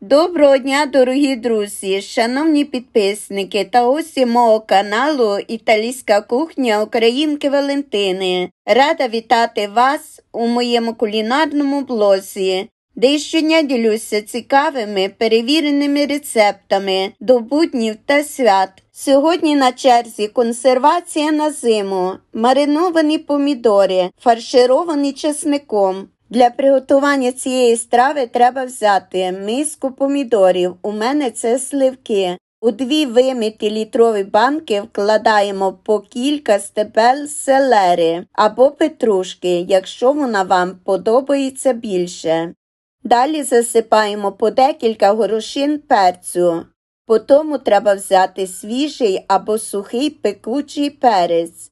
Доброго дня, дорогі друзі, шановні підписники та гості мого каналу Італійська кухня Українки Валентини. Рада вітати вас у моєму кулінарному блозі, де щодня ділюся цікавими перевіреними рецептами до буднів та свят. Сьогодні на черзі консервація на зиму, мариновані помідори, фаршировані чесником. Для приготування цієї страви треба взяти миску помідорів. У мене це сливки. У дві вимиті літрові банки вкладаємо по кілька стебель селери або петрушки, якщо вона вам подобається більше. Далі засипаємо по декілька горошин перцю. По тому треба взяти свіжий або сухий пекучий перець.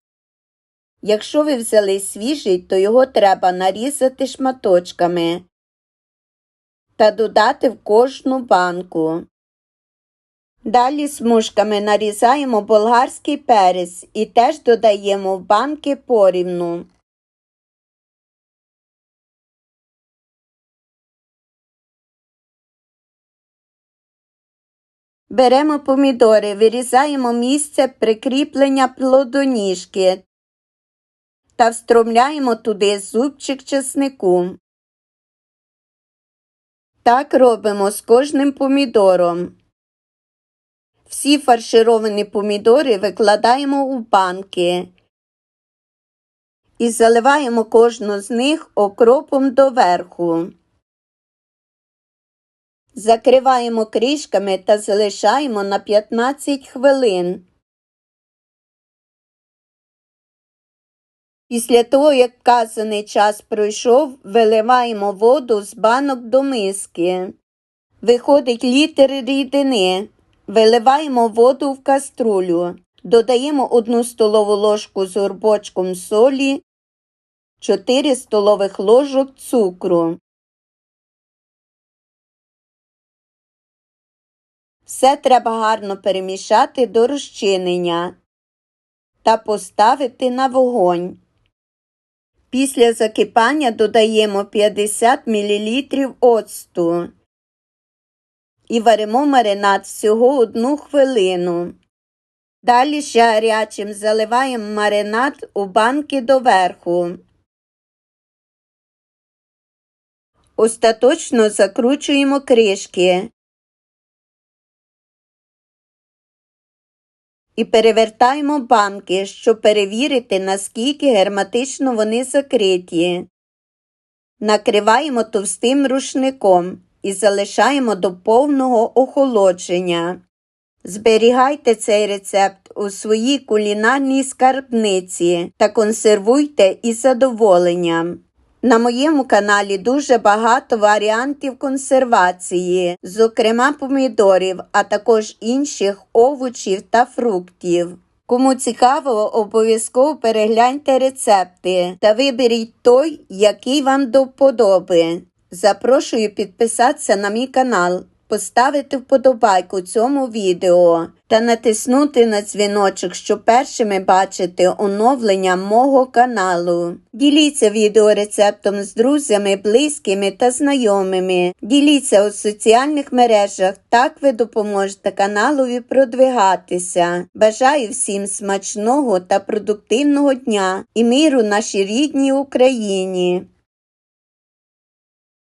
Якщо ви взяли свіжий, то його треба нарізати шматочками та додати в кожну банку. Далі смужками нарізаємо болгарський перець і теж додаємо в банки порівну. Беремо помідори, вирізаємо місце прикріплення плодоніжки та встромляємо туди зубчик чеснику. Так робимо з кожним помідором. Всі фаршировані помідори викладаємо у банки і заливаємо кожну з них окропом доверху. Закриваємо кришками та залишаємо на 15 хвилин. Після того, як вказаний час пройшов, виливаємо воду з банок до миски. Виходить літр рідини. Виливаємо воду в каструлю. Додаємо 1 столову ложку з горбочком солі, 4 столових ложок цукру. Все треба гарно перемішати до розчинення та поставити на вогонь. Після закипання додаємо 50 мл оцту і варимо маринад всього одну хвилину. Далі ще гарячим заливаємо маринад у банки доверху. Остаточно закручуємо кришки і перевертаємо банки, щоб перевірити, наскільки герметично вони закриті. Накриваємо товстим рушником і залишаємо до повного охолодження. Зберігайте цей рецепт у своїй кулінарній скарбниці та консервуйте із задоволенням. На моєму каналі дуже багато варіантів консервації, зокрема помідорів, а також інших овочів та фруктів. Кому цікаво, обов'язково перегляньте рецепти та виберіть той, який вам до вподоби. Запрошую підписатися на мій канал поставити вподобайку цьому відео та натиснути на дзвіночок, щоб першими бачити оновлення мого каналу. Діліться відеорецептом з друзями, близькими та знайомими. Діліться у соціальних мережах, так ви допоможете каналові продвигатися. Бажаю всім смачного та продуктивного дня і миру нашій рідній Україні!